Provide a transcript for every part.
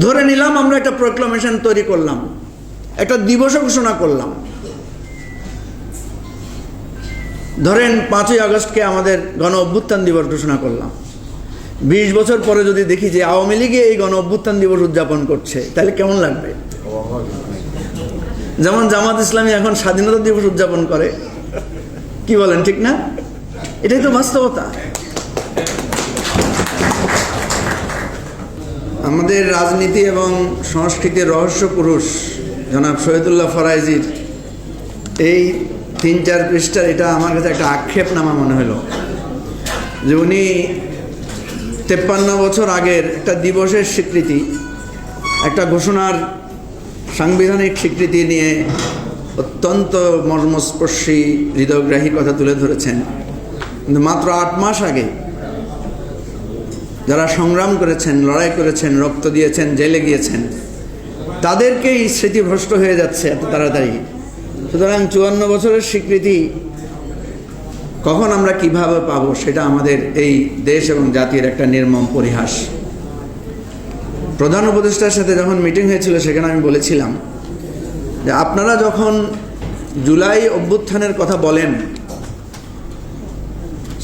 ধরে নিলাম আমরা একটা প্রোক্লামেশন তৈরি করলাম। একটা দিবসও ঘোষণা করলাম। ধরেন পাঁচই আগস্টকে আমাদের গণ অভ্যুত্থান দিবস ঘোষণা করলাম। বিশ বছর পরে যদি দেখি যে আওয়ামী লীগে এই গণ অভ্যুত্থান দিবস উদযাপন করছে, তাহলে কেমন লাগবে? যেমন জামাত ইসলামী এখন স্বাধীনতা দিবস উদযাপন করে। কি বলেন, ঠিক না? এটাই তো বাস্তবতা। আমাদের রাজনীতি এবং সংস্কৃতির রহস্য পুরুষ, জনাব শহীদুল্লাহ ফরাইজির এই তিন চার পৃষ্ঠার এটা আমার কাছে একটা আক্ষেপনামা মনে হলো যে উনি তেপ্পান্ন বছর আগের একটা দিবসের স্বীকৃতি, একটা ঘোষণার সাংবিধানিক স্বীকৃতি নিয়ে অত্যন্ত মর্মস্পর্শী, হৃদয়গ্রাহী কথা তুলে ধরেছেন। কিন্তু মাত্র আট মাস আগে যারা সংগ্রাম করেছেন, লড়াই করেছেন, রক্ত দিয়েছেন, জেলে গিয়েছেন, তাদেরকেই স্মৃতিভ্রষ্ট হয়ে যাচ্ছে এত তাড়াতাড়ি। সুতরাং চুয়ান্ন বছরের স্বীকৃতি কখন আমরা কীভাবে পাবো সেটা আমাদের এই দেশ এবং জাতির একটা নির্মম পরিহাস। প্রধান উপদেষ্টার সাথে যখন মিটিং হয়েছিল, সেখানে আমি বলেছিলাম যে আপনারা যখন জুলাই অভ্যুত্থানের কথা বলেন,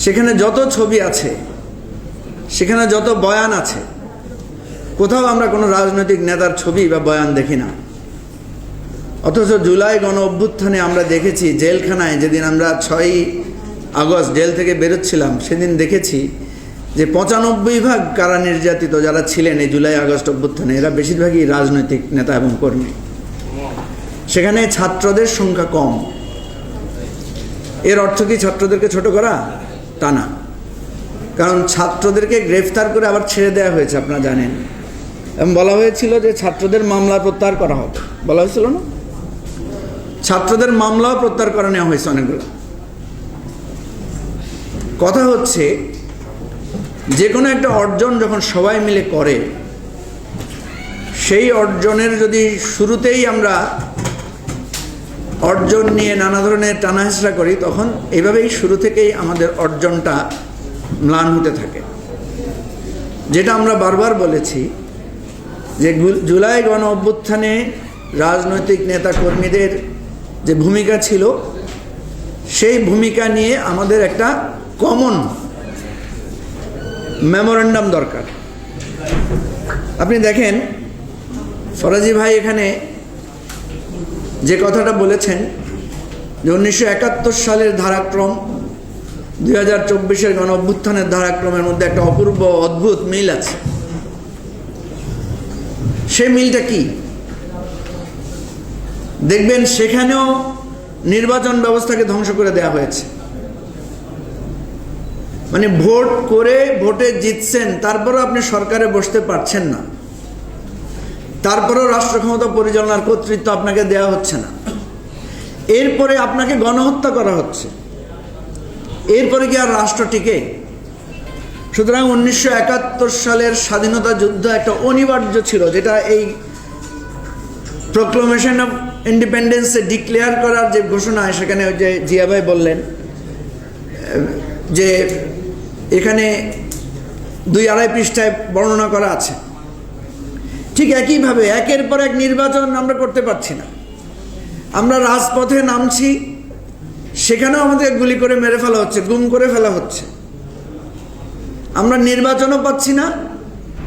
সেখানে যত ছবি আছে সেখানে যত বয়ান আছে, কোথাও আমরা কোনো রাজনৈতিক নেতার ছবি বা বয়ান দেখি না। অথচ জুলাই গণ অভ্যুত্থানে আমরা দেখেছি, জেলখানায় যেদিন আমরা ছয়ই আগস্ট জেল থেকে বেরোচ্ছিলাম, সেদিন দেখেছি যে পঁচানব্বই ভাগ কারা নির্যাতিত যারা ছিলেন এই জুলাই আগস্ট অভ্যুত্থানে, এরা বেশিরভাগই রাজনৈতিক নেতা এবং কর্মী। সেখানে ছাত্রদের সংখ্যা কম। এর অর্থ কি ছাত্রদেরকে ছোট করা? তা না। কারণ ছাত্রদেরকে গ্রেফতার করে আবার ছেড়ে দেওয়া হয়েছে, আপনারা জানেন। এবং বলা হয়েছিল যে ছাত্রদের মামলা প্রত্যাহার করা হবে বলা হয়েছিল না? ছাত্রদের মামলাও প্রত্যাহার করে নেওয়া হয়েছে অনেকগুলো। কথা হচ্ছে, যে কোনো একটা অর্জন যখন সবাই মিলে করে, সেই অর্জনের যদি শুরুতেই আমরা অর্জন নিয়ে নানা ধরনের টানাহেসরা করি, তখন এভাবেই শুরু থেকেই আমাদের অর্জনটা ম্লান হতে থাকে। যেটা আমরা বারবার বলেছি যে জুলাই গণ অভ্যুত্থানে রাজনৈতিক নেতা কর্মীদের যে ভূমিকা ছিল, সেই ভূমিকা নিয়ে আমাদের একটা কমন মেমোরেন্ডাম দরকার। আপনি দেখেন, ফরাজি ভাই এখানে যে কথাটা বলেছেন যে উনিশশো একাত্তর সালের ধারাক্রম দুই হাজার চব্বিশের গণ অভ্যুত্থানের ধারাক্রমের মধ্যে একটা অপূর্ব অদ্ভুত মিল আছে। সে মিলটা কি? দেখবেন সেখানেও নির্বাচন ব্যবস্থাকে ধ্বংস করে দেওয়া হয়েছে। মানে ভোট করে ভোটে জিতছেন, তারপরেও আপনি সরকারে বসতে পারছেন না। তারপরেও রাষ্ট্র ক্ষমতা পরিচালনার কর্তৃত্ব আপনাকে দেওয়া হচ্ছে না। এরপরে আপনাকে গণহত্যা করা হচ্ছে। এরপরে কি আর রাষ্ট্র টিকে। সুতরাং উনিশশো একাত্তর সালের স্বাধীনতা যুদ্ধ একটা অনিবার্য ছিল, যেটা এই প্রক্লোমেশন অফ ইন্ডিপেন্ডেন্সে ডিক্লেয়ার করার যে ঘোষণা, সেখানে যে জিয়াভাই বললেন, যে এখানে দুই আড়াই পৃষ্ঠায় বর্ণনা করা আছে। ঠিক একইভাবে একের পর এক নির্বাচন আমরা করতে পারছি না। আমরা রাজপথে নামছি সেখানেও আমাদের গুলি করে মেরে ফেলা হচ্ছে, গুম করে ফেলা হচ্ছে। আমরা নির্বাচনও পাচ্ছি না,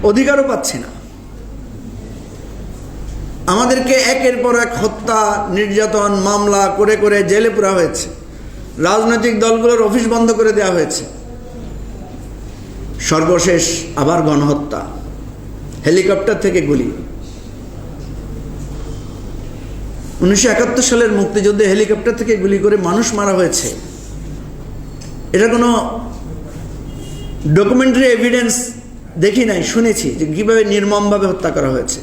অধিকারও পাচ্ছি না। আমাদেরকে একের পর এক হত্যা, নির্যাতন, মামলা করে করে জেলে পুরা হয়েছে। রাজনৈতিক দলগুলোর অফিস বন্ধ করে দেওয়া হয়েছে। সর্বশেষ আবার গণহত্যা। হেলিকপ্টার থেকে গুলি। উনিশশো একাত্তর সালের মুক্তিযুদ্ধে হেলিকপ্টার থেকে গুলি করে মানুষ মারা হয়েছে। এটা কোনো ডকুমেন্টারি এভিডেন্স দেখি নাই, শুনেছি যে কীভাবে নির্মমভাবে হত্যা করা হয়েছে।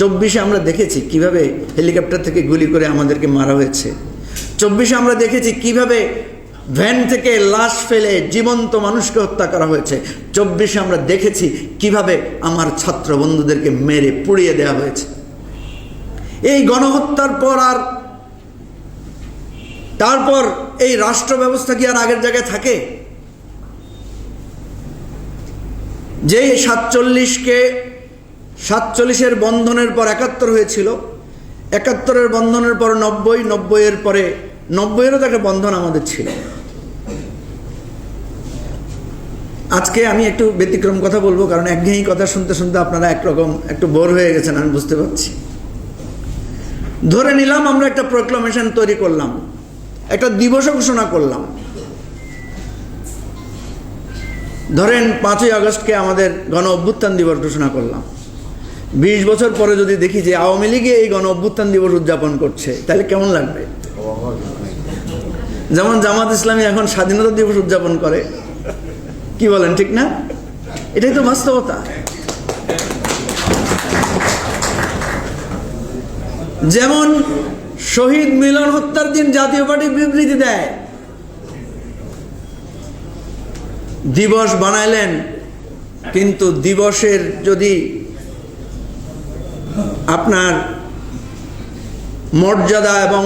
চব্বিশে আমরা দেখেছি কীভাবে হেলিকপ্টার থেকে গুলি করে আমাদেরকে মারা হয়েছে। চব্বিশে আমরা দেখেছি কীভাবে ভ্যান থেকে লাশ ফেলে জীবন্ত মানুষকে হত্যা করা হয়েছে। চব্বিশে আমরা দেখেছি কীভাবে আমার ছাত্র বন্ধুদেরকে মেরে পুড়িয়ে দেওয়া হয়েছে। গণহত্যার পর আর তারপর এই রাষ্ট্র ব্যবস্থা কি আর আগের জায়গায় থাকে? যেই সাতচল্লিশকে, সাতচল্লিশের বন্ধনের পর একাত্তর হয়েছিল, একাত্তরের বন্ধনের পর নব্বই, নব্বইয়ের পরে, নব্বইয়েরও তো একটা বন্ধন আমাদের ছিল। আজকে আমি একটু ব্যতিক্রম কথা বলব, কারণ একঘেয়েই কথা শুনতে শুনতে আপনারা একরকম একটু বোর হয়ে গেছেন, আমি বুঝতে পারছি। ধরে নিলাম আমরা একটা প্রোক্লামেশন তৈরি করলাম। একটা দিবস ঘোষণা করলাম। ধরেন পাঁচই আগস্টকে আমাদের গণ অভ্যুত্থান দিবস ঘোষণা করলাম। বিশ বছর পরে যদি দেখি যে আওয়ামী লীগে এই গণ অভ্যুত্থান দিবস উদযাপন করছে, তাহলে কেমন লাগবে? যেমন জামাত ইসলামী এখন স্বাধীনতা দিবস উদযাপন করে। কি বলেন, ঠিক না? এটাই তো বাস্তবতা। যেমন শহীদ মিলন হত্যার দিন জাতীয় পার্টি বিবৃতি দেয়। দিবস বানাইলেন, কিন্তু দিবসের যদি আপনার মর্যাদা এবং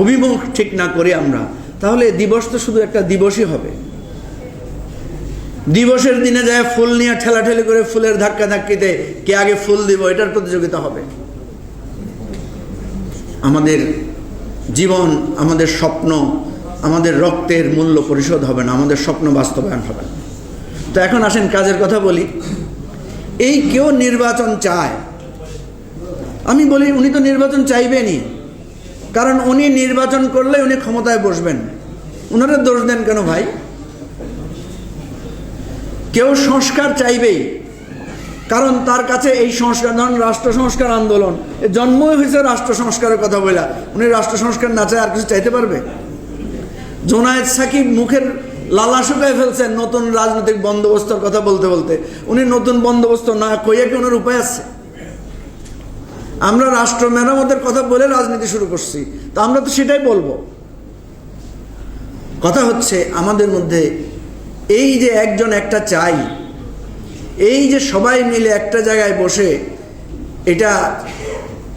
অভিমুখ ঠিক না করি আমরা, তাহলে দিবস তো শুধু একটা দিবসই হবে। দিবসের দিনে যায় ফুল নিয়ে ঠেলাঠেলি করে ফুলের ধাক্কা ধাক্কিতে কে আগে ফুল দিব, এটার প্রতিযোগিতা হবে। আমাদের জীবন, আমাদের স্বপ্ন, আমাদের রক্তের মূল্য পরিশোধ হবে না, আমাদের স্বপ্ন বাস্তবায়ন হবে না। তো এখন আসেন, কাজের কথা বলি। এই কেউ নির্বাচন চায়। আমি বলি, উনি তো নির্বাচন চাইবেনই। কারণ উনি নির্বাচন করলে উনি ক্ষমতায় বসবেন। ওনারা দোষ দেন কেন ভাই? কেউ সংস্কার চাইবেই। কারণ তার কাছে এই সংস্কার, ধরুন রাষ্ট্র সংস্কার আন্দোলন জন্মই হয়েছে রাষ্ট্র সংস্কারের কথা বলে উনি রাষ্ট্র সংস্কার না চায় আর কিছু চাইতে পারবে? জোনায়েদ সাকিব মুখের লালা শুকায় ফেলছেন নতুন রাজনৈতিক বন্দোবস্তর কথা বলতে বলতে। উনি নতুন বন্দোবস্ত না কইয়া কি ওনার উপায় আছে? আমরা রাষ্ট্র মেরামতের কথা বলে রাজনীতি শুরু করছি, তা আমরা তো সেটাই বলব। কথা হচ্ছে, আমাদের মধ্যে এই যে একজন একটা চাই এই যে সবাই মিলে একটা জায়গায় বসে, এটা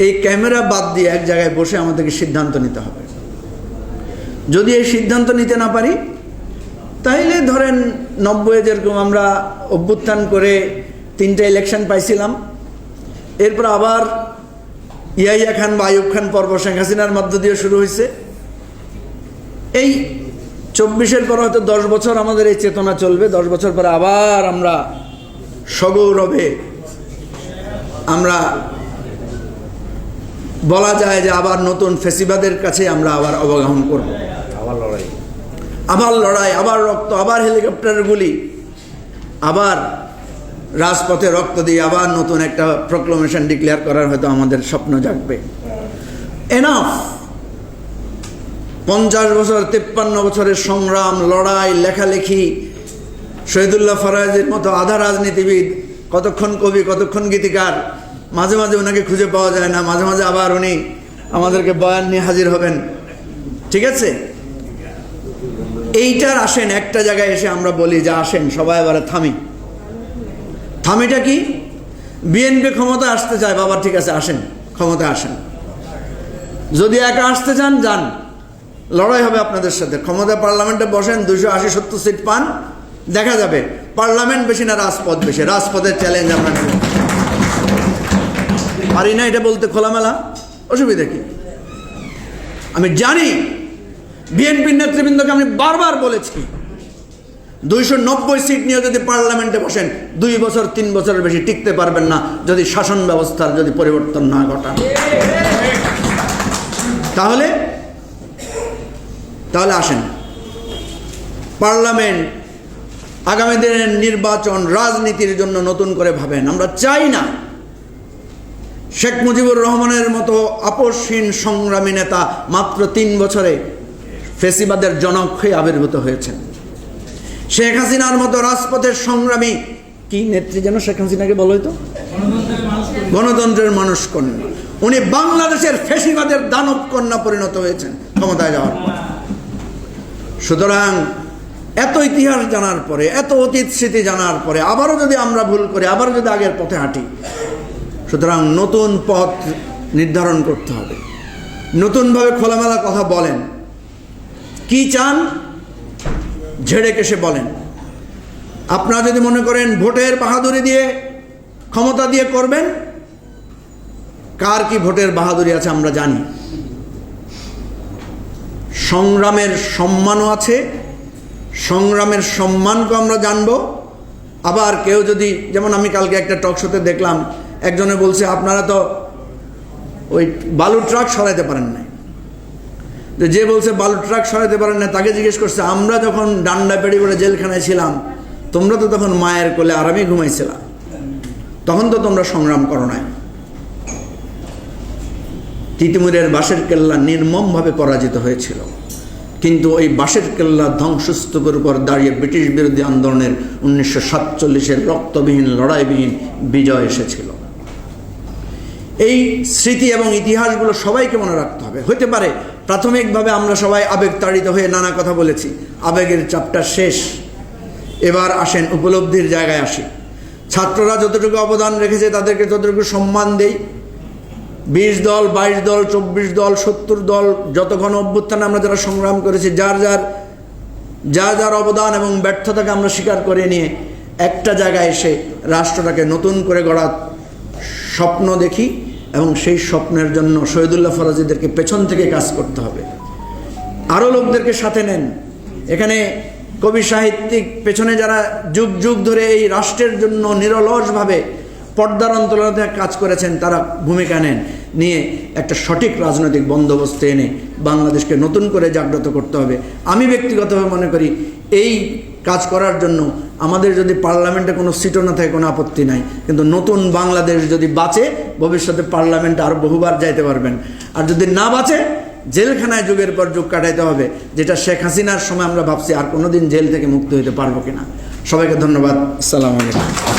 এই ক্যামেরা বাদ দিয়ে এক জায়গায় বসে আমাদেরকে সিদ্ধান্ত নিতে হবে। যদি এই সিদ্ধান্ত নিতে না পারি, তাইলে ধরেন নব্বই যেরকম আমরা অভ্যুত্থান করে তিনটা ইলেকশন পাইছিলাম, এরপর আবার ইয়াইয়া খান বা আয়ুব খান পর্ব শেখ হাসিনার মধ্য দিয়ে শুরু হয়েছে এই চব্বিশের পর হয়তো দশ বছর আমাদের এই চেতনা চলবে, দশ বছর পরে আবার আমরা সগৌরবে আমরা বলা যায় যে আবার নতুন ফেসিবাদের কাছে আমরা আবার অবগাহন করব। আবার লড়াই। আবার লড়াই আবার রক্ত আবার হেলিকপ্টারের গুলি আবার রাজপথে রক্ত দিয়ে আবার নতুন একটা প্রক্লোমেশন ডিক্লেয়ার করার হয়তো আমাদের স্বপ্ন জাগবে। এনাফ পঞ্চাশ বছর তেপ্পান্ন বছরের সংগ্রাম লড়াই লেখালেখি শহীদুল্লাহ ফরাজের মতো আধা রাজনীতিবিদ, কতক্ষণ কবি, কতক্ষণ গীতিকার, মাঝে মাঝে ওনাকে খুঁজে পাওয়া যায় না, মাঝে মাঝে আবার উনি আমাদেরকে বয়ান নিয়ে হাজির হবেন। ঠিক আছে? এইটার আসেন, একটা জায়গায় এসে আমরা বলি যে আসেন, সবাই এবারে থামি। থামিটা কি? বিএনপি ক্ষমতা আসতে চায়, বাবা ঠিক আছে, আসেন, ক্ষমতা আসেন। যদি একা আসতে চান, যান। লড়াই হবে আপনাদের সাথে। ক্ষমতা পার্লামেন্টে বসেন দুশো আশি সত্তর সিট পান দেখা যাবে। পার্লামেন্ট বেশি না রাজপথ বেশি? রাজপথের চ্যালেঞ্জ আমরা পারি না এটা বলতে খোলামেলা? অসুবিধা কি? আমি জানি, বিএনপির নেতৃবৃন্দকে আমি বারবার বলেছি, দুইশো নব্বই সিট নিয়ে যদি পার্লামেন্টে বসেন, দুই বছর, তিন বছরের বেশি টিকতে পারবেন না যদি শাসন ব্যবস্থার যদি পরিবর্তন না ঘটান। তাহলে তাহলে আসেন। পার্লামেন্ট আগামী দিনের নির্বাচন রাজনীতির জন্য নতুন করে ভাবেন। আমরা চাই না শেখ মুজিবুর রহমানের মতো আপসহীন সংগ্রামী নেতা মাত্র তিন বছরে ফেসিবাদের জনক হয়ে আবির্ভূত হয়েছেন। শেখ হাসিনার মতো রাজপথের সংগ্রামী কি নেত্রী যেন শেখ হাসিনাকে বলো তো গণতন্ত্রের মানুষ কন্যা। উনি বাংলাদেশের ফেসিবাদের দানব কন্যা পরিণত হয়েছেন ক্ষমতায় যাওয়ার পর। সুতরাং এত ইতিহাস জানার পরে, এত অতীত স্মৃতি জানার পরে, আবারও যদি আমরা ভুল করি, আবারও যদি আগের পথে হাঁটি, সুতরাং নতুন পথ নির্ধারণ করতে হবে। নতুনভাবে খোলামেলা কথা বলেন। কি চান? ঝেড়ে কেসে বলেন। আপনারা যদি মনে করেন ভোটের বাহাদুরি দিয়ে ক্ষমতা দিয়ে করবেন, কার কি ভোটের বাহাদুরি আছে আমরা জানি। সংগ্রামের সম্মানও আছে সংগ্রামের সম্মানকে আমরা জানব। আবার কেউ যদি, যেমন আমি কালকে একটা টক শোতে দেখলাম, একজনে বলছে, আপনারা তো ওই বালু ট্রাক সরাইতে পারেন নাই। তো যে বলছে, বালু ট্রাক সরাইতে পারেন না তাকে জিজ্ঞেস করছে, আমরা যখন ডান্ডা পেড়ি করে জেলখানায় ছিলাম, তোমরা তো তখন মায়ের কোলে আরামে ঘুমাইছিলাম তখন তো তোমরা সংগ্রাম করো নাই। তিতুমিরের বাঁশের কেল্লা নির্মমভাবে পরাজিত হয়েছিল। কিন্তু ওই বাঁশের কেল্লা ধ্বংসস্তূপের উপর দাঁড়িয়ে ব্রিটিশ বিরোধী আন্দোলনের উনিশশো সাতচল্লিশের রক্তবিহীন, লড়াইবিহীন বিজয় এসেছিল। এই স্মৃতি এবং ইতিহাসগুলো সবাইকে মনে রাখতে হবে। হতে পারে, প্রাথমিকভাবে আমরা সবাই আবেগ তাড়িত হয়ে নানা কথা বলেছি। আবেগের চাপটা শেষ। এবার আসেন উপলব্ধির জায়গায় আসি। ছাত্ররা যতটুকু অবদান রেখেছে তাদেরকে ততটুকু সম্মান দেই। বিশ দল, বাইশ দল, চব্বিশ দল, সত্তর দল, যত গণ অভ্যুত্থানে আমরা যারা সংগ্রাম করেছি, যার যার যার যার অবদান এবং ব্যর্থতাকে আমরা স্বীকার করে নিয়ে একটা জায়গায় এসে রাষ্ট্রটাকে নতুন করে গড়ার স্বপ্ন দেখি এবং সেই স্বপ্নের জন্য শহীদুল্লাহ ফরাজিদেরকে পেছন থেকে কাজ করতে হবে। আরও লোকদেরকে সাথে নেন। এখানে কবি সাহিত্যিক পেছনে যারা যুগ যুগ ধরে এই রাষ্ট্রের জন্য নিরলসভাবে পর্দার অন্তরালে কাজ করেছেন, তারা ভূমিকা নেন। নিয়ে একটা সঠিক রাজনৈতিক বন্দোবস্ত এনে বাংলাদেশকে নতুন করে জাগ্রত করতে হবে। আমি ব্যক্তিগতভাবে মনে করি, এই কাজ করার জন্য আমাদের যদি পার্লামেন্টে কোনো সিটও না থাকে, কোনো আপত্তি নাই। কিন্তু নতুন বাংলাদেশ যদি বাঁচে, ভবিষ্যতে পার্লামেন্টে আরও বহুবার যাইতে পারবেন। আর যদি না বাঁচে, জেলখানায় যুগের পর যুগ কাটাইতে হবে, যেটা শেখ হাসিনার সময় আমরা ভাবছি, আর কোনোদিন জেল থেকে মুক্ত হতে পারব কিনা। সবাইকে ধন্যবাদ। আসসালামু আলাইকুম।